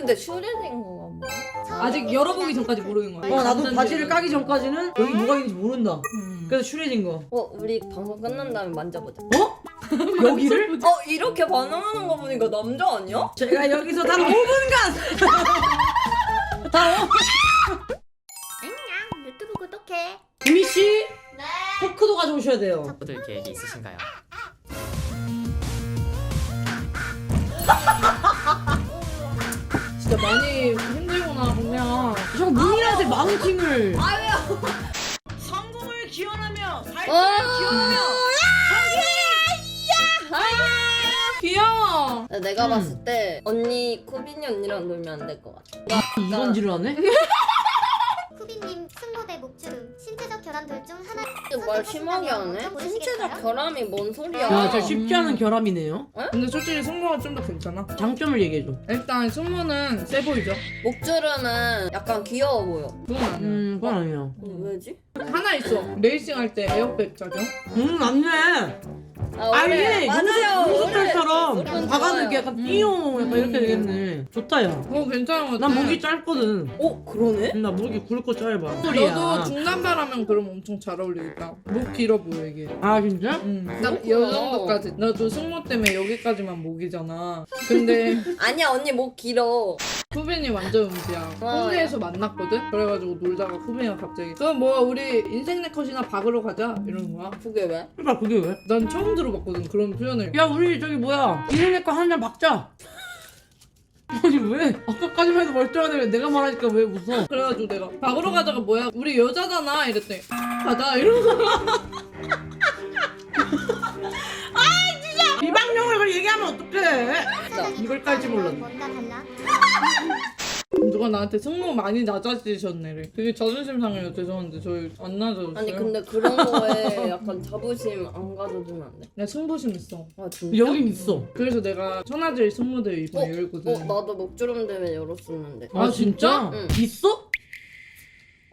근데 슈레딩거가 뭐야? 아직 열어보기 전까지 모르는 거야. 어 나도 바지를 까기 전까지는 여기 뭐가 있는지 모른다. 음. 그래서 슈레진 거. 어 우리 방송 끝난 다음에 만져보자. 어? 여기를? 어 이렇게 반응하는 거 보니까 남자 아니야? 제가 여기서 단 5분간 다 오- 안녕 유튜브 구독해 구미 씨 포크도 가져오셔야 돼요. 들 계획이 있으신가요? 많이 힘들구나 보면. 자꾸 문이한테 마운팅을. 성공을 기원하며 발전을 와. 기원하며 귀여워. 내가 음. 봤을 때 언니 코빈이 언니랑 놀면 안 될 것 같아. 이런 질을 하네? 쿠비님 승모대 목주름 신체적 결함 둘 중 하나 말 심하게 하네. 신체적 결함이 뭔 소리야? 야, 저 쉽지 않은 결함이네요. 근데 솔직히 승모가 좀 더 괜찮아. 장점을 얘기해줘. 일단 승모는 세 보이죠? 목주름은 약간 귀여워 보여. 그건 아니야. 음, 그건 아니야. 왜지? 하나 있어. 레이싱 할 때 에어백 자죠? 음, 맞네. 아, 아니, 원래- 맞아요. 몬스터처럼 원래 박아도 이렇게 좋아요. 약간 띠용 약간 이렇게 되겠네. 좋다, 야. 그거 괜찮은 것 같아. 난 목이 짧거든. 어 그러네? 나 목이 굵고 짧아. 너도 중단발하면 그럼 엄청 잘 어울리겠다. 목 길어 보여 이게. 아, 진짜? 응. 그렇구나. 딱이 정도까지. 나도 승모 때문에 여기까지만 목이잖아. 근데 아니야 언니 목 길어. 후빈이 완전 음지야. 와. 홍대에서 만났거든? 그래가지고 놀다가 후빈이가 갑자기 그럼 뭐 우리 인생 네컷이나 박으러 가자 이러는 거야. 그게 왜? 그러니까 그게 왜? 난 처음 들어봤거든 그런 표현을. 야, 우리 저기 뭐야. 이름내 거한잔 박자. 아니, 왜? 아까까지만 해도 멀쩡하네. 왜 내가 말하니까 왜 웃어? 그래가지고 내가 박으러 가자가 뭐야? 우리 여자잖아 이랬더니 가자 이러면서 비방용을 그걸 얘기하면 어떡해? 이걸 깔지 몰랐네. 뭔가 달라 누가 나한테 승모 많이 낮아지셨네래. 되게 자존심 상해요. 죄송한데 저희 안 낮아졌어요. 아니 근데 그런 거에 약간 자부심 안 가져주면 안 돼? 내가 승부심 있어. 아 진짜? 여긴 있어. 그래서 내가 천하제일 승무대 이번에 열거든. 어 나도 목주름 때문에 열었었는데. 아, 진짜? 응. 있어?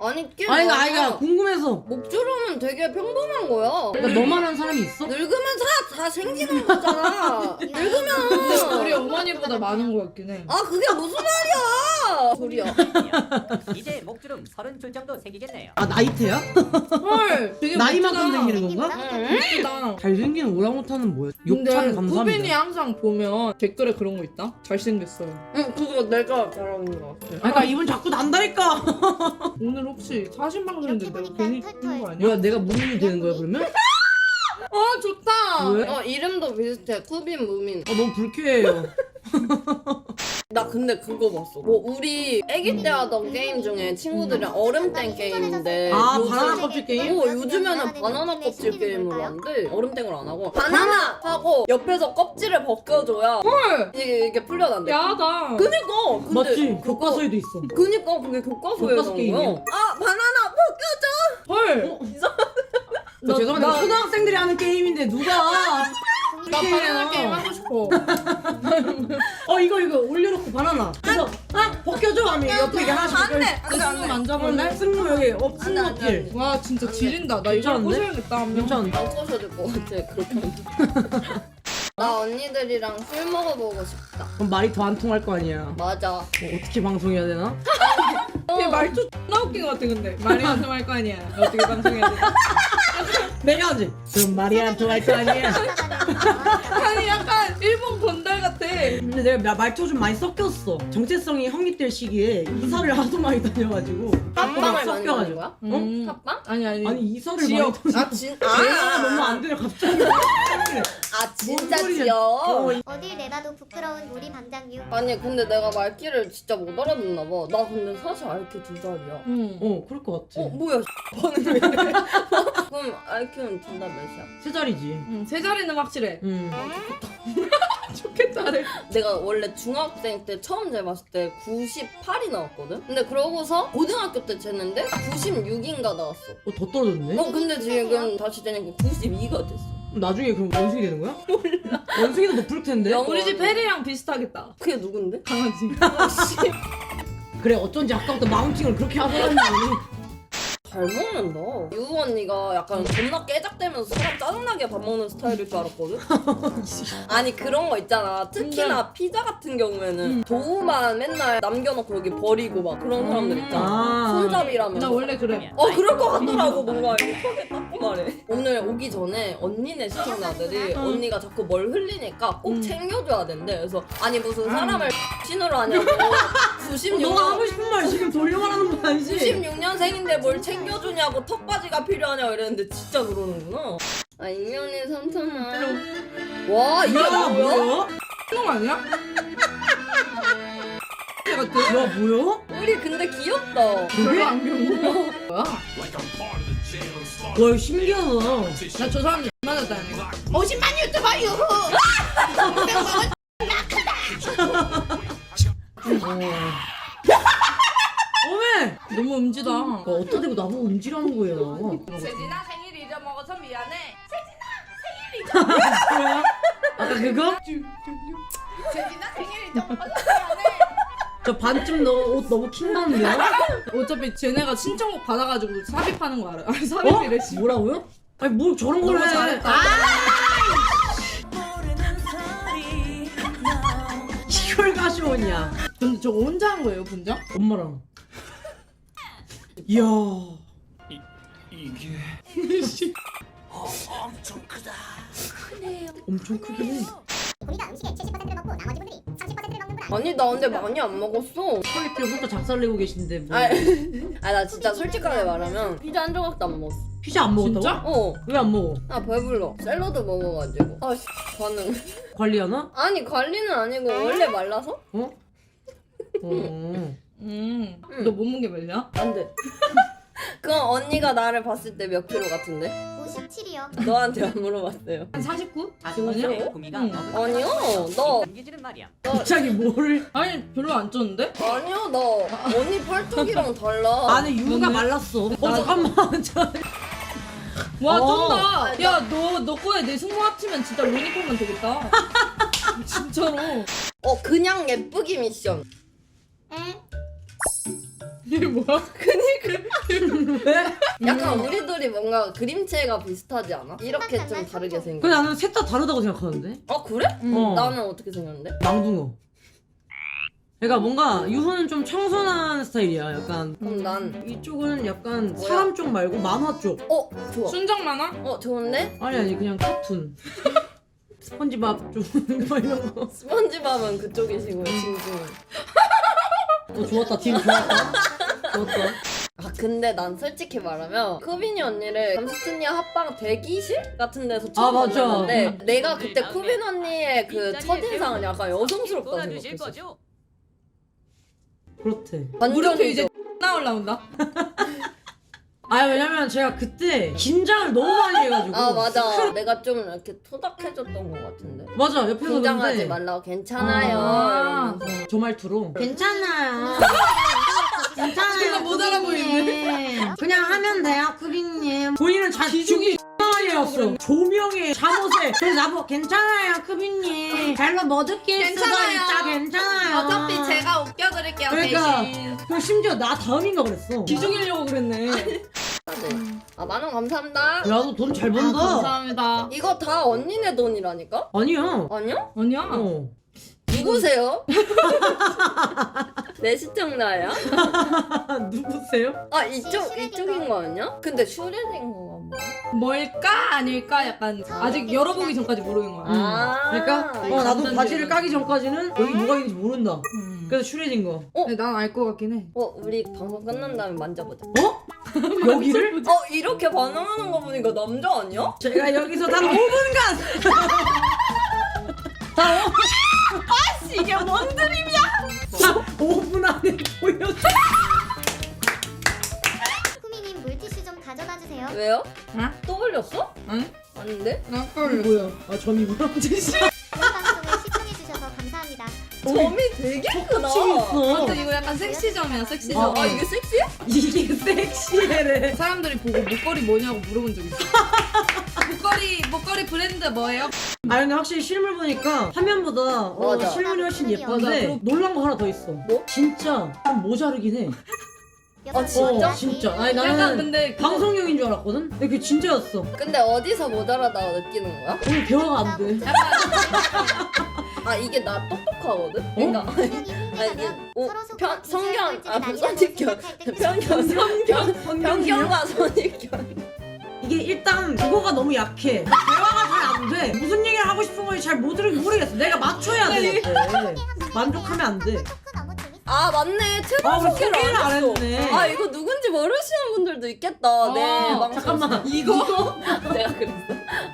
아니 꽤 아니, 나 많아. 아이가 궁금해서. 목주름은 되게 평범한 거야. 그러니까 너만 한 사람이 있어? 늙으면 다, 다 생기는 거잖아. 늙으면. 우리 어머니보다 많은 것 같긴 해. 아 그게 무슨 말이야? 소리야. 이제 목주름 서른 줄 정도 생기겠네요. 아, 나이테야? 헐! 되게 나이만큼 멋지다. 생기는 건가? 멋지다. 잘생긴 오랑우탄은 뭐야? 근데 후빈이 감사합니다. 항상 보면 댓글에 그런 거 있다? 잘생겼어요. 응 그거 내가 잘하는 거 같아. 아, 그러니까 이분 자꾸 난다니까. 오늘 혹시 사신 방송인데 이렇게 내가 보니까 괜히 털털. 뜬거 아니야? 뭐야, 내가 무민이 되는 거야, 그러면? 아 좋다! 왜? 어 이름도 비슷해. 쿠빈 무민. 어, 너무 불쾌해요. 나 근데 그거 봤어. 뭐 우리 아기 때 하던 게임 중에 친구들이랑 얼음 땡 게임인데. 아, 요즘- 바나나 껍질 게임? 어 요즘에는 바나나 껍질 게임을 하는데 얼음땡을 안 하고 바나나 하고 옆에서 껍질을 벗겨줘야 헐! 이게 이게 풀려난대. 야하다. 그니까 근데 맞지? 교과서에도 있어. 그니까 그게 교과서에 교과서 나온 게임이야. 아. 헐! 나, 죄송한데 나- 초등학생들이 하는 게임인데 누가 나 바나나 게임 하고 싶어. 어 이거 이거 올려놓고 바나나 그래서 아 벗겨줘 하면 옆에 이게 하나씩 안돼 벗겨져. 안돼 승모 안돼. 만져볼래? 승무 여기 어 안 돼, 안 돼, 안 승무길 돼. 와 진짜 안 돼. 지린다. 나 이거 괜찮은데? 꼬셔야겠다 명. 괜찮은데? 안 꼬셔줄 것 같아 그렇게. 나 언니들이랑 술 먹어보고 싶다. 그럼 말이 더 안 통할 거 아니야 맞아. 뭐 어떻게 방송해야 되나? 얘 말투 나 웃긴 것 같아 근데. 말이 안 통할 거 아니야. 어떻게 방송해야 돼? 내가 하지 그럼 말이 안 통할 거 아니야 아니 약간 일본. 근데 내가 마- 말투 좀 많이 섞였어 정체성이 확립될 시기에 이사를 하도 많이 다녀가지고 막 탑방을 많이 섞여가지고 가는 거야? 어? 음. 탑방? 아니 아니. 아니 이사를 지역. 많이 다녀 아 진. 대화가 너무 안 되려 갑자기 아 진짜 뭔 소리야. 지역. 어, 어딜 내봐도 부끄러운 우리 반장유 아니 근데 내가 말귀를 진짜 못 알아듣나 봐. 나 근데 사실 IQ 두 살이야. 응. 어 그럴 것 같아 어 뭐야? 반응 왜 이래? 그럼 IQ는 둘다 몇이야? 세 자리지 응. 세 자리는 확실해. 음. 좋겠다래. 내가 원래 중학생 때 처음 재봤을 때 98이 나왔거든? 근데 그러고서 고등학교 때 쟀는데 96인가 나왔어. 어, 더 떨어졌네? 어 근데 지금 다시 재니까 92가 됐어. 나중에 그럼 원숭이 되는 거야? 몰라 원숭이도 높을 텐데 영- 우리 집 페리랑 비슷하겠다. 그게 누군데? 강아지. 아, 씨. 그래 어쩐지 아까부터 마운팅을 그렇게 하더니 잘 먹는다. 유우 언니가 약간 존나 깨작대면서 사람 짜증나게 밥 먹는 스타일일 줄 알았거든? 아니 그런 거 있잖아. 특히나 피자 같은 경우에는 도우만 맨날 남겨놓고 여기 버리고 막 그런 사람들 있잖아. 아. 손잡이라면서. 나 원래 그래. 어 그럴 것 같더라고 뭔가 이렇게 말해 오늘 오기 전에 언니네 시청자들이 언니가 자꾸 뭘 흘리니까 꼭 챙겨줘야 된대 그래서 아니 무슨 사람을 신으로 하냐고 너가 96년 하고 싶은 말 지금 돌려 말하는 거 아니지? 96년생인데 뭘 챙겨 주냐고 턱받이가 필요하냐고 이랬는데 진짜 그러는구나 아 익명님 3천 원 와 이게 야 뭐야? 뭐야? 형 아니야? 같아. 야 뭐야? 우리 근데 귀엽다 별로 안 귀여워. 뭐야? 와 이거 신기하다. 나 저 사람 만났다니까. 50만 유튜버 유후. 나보고 음지라는 거예요. 세진아 생일 잊어먹어서 미안해. 뭐야? 아까 그거? 세진아 생일 잊어먹어서 미안해. 저 반쯤 너옷 너무 킹받는데요? 어차피 쟤네가 신청곡 받아가지고 삽입하는 거 알아? 아니 어? 삽입이래 씨. 뭐라고요? 아니 뭘 저런 걸 해? 잘했다. 아! 이걸 가시오냐? 근데 저거 혼자 한 거예요, 분장? 엄마랑. 이야. 엄청 크긴 해. 우리가 음식의 70%를 먹고 나머지 분들이 30%를 먹는 분 아니야? 아니 나 근데 많이 안 먹었어 퀄리티를 혼자 작살내고 계신데 뭐. 아나 진짜 솔직하게 말하면 피자 한 조각도 안 먹었어 피자 안 먹었다고? 진짜? 어 왜 안 먹어? 아 배불러 샐러드 먹어가지고 아 씨 반응 관리하나? 아니 관리는 아니고 원래 말라서? 어? 어. 음. 응. 너 몸무게 몇이야? 안 돼 그건 언니가 나를 봤을 때 몇 킬로 같은데? 57이요. 너한테 안 물어봤어요 한 49? 아니요? 구미가 응. 너무 아니요, 커서 너- 넘기지는 말이야. 갑자기 뭐를? 아니 별로 안 쪘는데? 아니요 나 언니 팔뚝이랑 달라 아니 유가 뭔데? 말랐어. 어 나- 잠깐만. 저... 와 어. 쩐다. 야너 너 거에 내 승모 합치면 진짜 로니콘만 되겠다. 진짜로. 어 그냥 예쁘기 미션 이게 뭐야? 약간 우리 둘이 뭔가 그림체가 비슷하지 않아? 이렇게 좀 다르게 생겨 근데 나는 셋 다 다르다고 생각하는데. 아 그래? 어. 나는 어떻게 생겼는데? 망둥어. 그러니까 뭔가 유호는 좀 청순한 스타일이야. 약간 그럼 난 이쪽은 약간 뭐야? 사람 쪽 말고 만화 쪽. 어? 좋아 순정 만화? 어 좋은데? 아니 아니 그냥 카툰. 스펀지밥 쪽뭐 이런 거. 스펀지밥은 그쪽이시고 징징 어 좋았다. 팀 좋았다. 아 근데 난 솔직히 말하면 쿠빈이 언니를 감스트니아 합방 대기실 같은 데서 처음 아, 맞아. 만났는데 내가 그때 쿠빈 언니의 그 첫인상은 약간 여성스럽다 생각했어 그렇대. 무릎이 이제 나 올라온다. 아 왜냐면 제가 그때 긴장을 너무 많이 해가지고. 아 맞아 내가 좀 이렇게 토닥해줬던 것 같은데 맞아 옆에서 긴장하지 그러는데 말라고 괜찮아요 아. 이러면서 어, 저 말투로 괜찮아요. 괜찮아요. 못 알아보이네. 그냥 하면 돼요, 쿠빈님. 본인은 자 기죽이 X였어. 조명에 잠옷에. 그래서 나보고 괜찮아요, 쿠빈님. 잘로 수도 괜찮아요. 있다, 괜찮아요. 제가 웃겨드릴게요 그러니까. 그리고 심지어 나 다음인가 그랬어. 기죽이려고 그랬네. 아 만 원 감사합니다 야, 너 돈잘 아, 번다. 감사합니다. 이거 다 언니네 돈이라니까? 아니야. 아니야? 아니야. 어. 누구세요? 내 시청자야? 누구세요? 아 이쪽 이쪽인 거 아니야? 근데 슈레딩 거가 뭐? 뭘까 아닐까 약간 아직 열어보기 전까지 모르는 거야. 아 그러니까 어, 나도 간단히 바지를 까기 전까지는 여기 뭐가 있는지 모른다. 음. 그래서 슈레진 거. 근데 난알 것 같긴 해. 어 우리 방송 끝난 다음에 만져보자 어? 여기를? 어 이렇게 반응하는 거 보니까 남자 아니야? 제가 여기서 단 5분간 다 5... 아씨 이게 뭔 드립이야 5분 안에 보여줘 쿠미님 물티슈 좀 가져다 주세요. 왜요? 응? 또 걸렸어? 응? 아닌데? 나 뭐야 아 점이구나 이 방송을 시청해 주셔서 감사합니다. 점이 되게 크다 치 있어 근데 이거 약간 섹시점이야 아, 섹시점. 아 이게 섹시해? 이게 섹시해래 사람들이 보고 목걸이 뭐냐고 물어본 적 있어. 목걸이 목걸이 브랜드 뭐예요? 아 근데 확실히 실물 보니까 화면보다 어, 맞아. 실물이 훨씬 예쁜데 그리고- 놀란 거 하나 더 있어 뭐? 진짜 좀 모자르긴 해 아, 진짜? 어, 진짜. 아니 약간 나는 근데 그거- 방송용인 줄 알았거든. 근데 그게 진짜였어. 근데 어디서 모자라다가 느끼는 거야? 오늘 대화가 안 돼. 아 이게 나 똑똑하거든? 어? 그러니까 아니, 오, 편- 성경, 비주얼 아, 선입견. 편견, 편, 편견과 선입견. 이게 일단 국어가 너무 약해. 대화가 잘 안 돼. 무슨 얘기를 하고 싶은 건지 잘못 들으 모르겠어. 내가 맞춰야 돼. 만족하면 안 돼. 아 맞네 채널 아, 우리 소개를 소개를 안 안 했어. 했네. 아 이거 누군지 모르시는 분들도 있겠다. 네 아, 방송 잠깐만. 이거 내가 그랬어.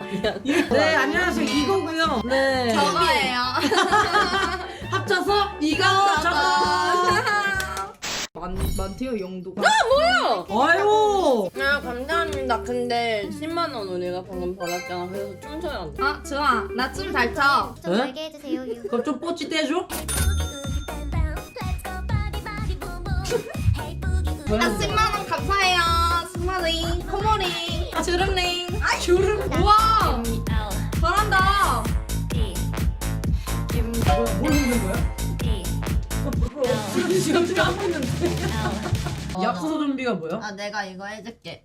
미안. 네, 안녕하세요. 이거고요. 네. 저거예요. 합쳐서 이거 저거. 만 만태어 영도가 아유. 아. 근데 10만 원 우리가 방금 받았잖아. 그래서 춤춰야 한다. 아 좋아 나 춤 잘 춰. 좀 에? 잘게 해주세요 유. 그럼 좀 뽀찌 떼줘. 아 10만 원 감사해요. 스마링 코모링 주름링 아 주름 우와 잘한다. 뭘 먹는 거야? 지금 지금 하고 있는데. 약소 준비가 뭐야? 아 내가 이거 해줄게.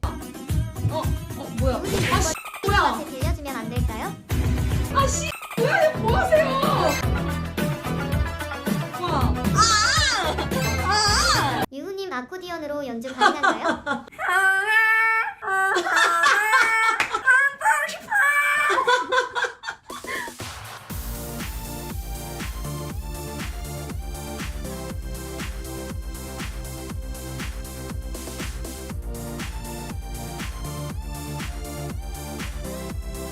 어, 어 뭐야? 아 씨, 뭐야? 저한테 들려주면 안 될까요? 아 씨, 뭐야? 뭐 하세요? 와, 유우님 아코디언으로 연주 가능한가요?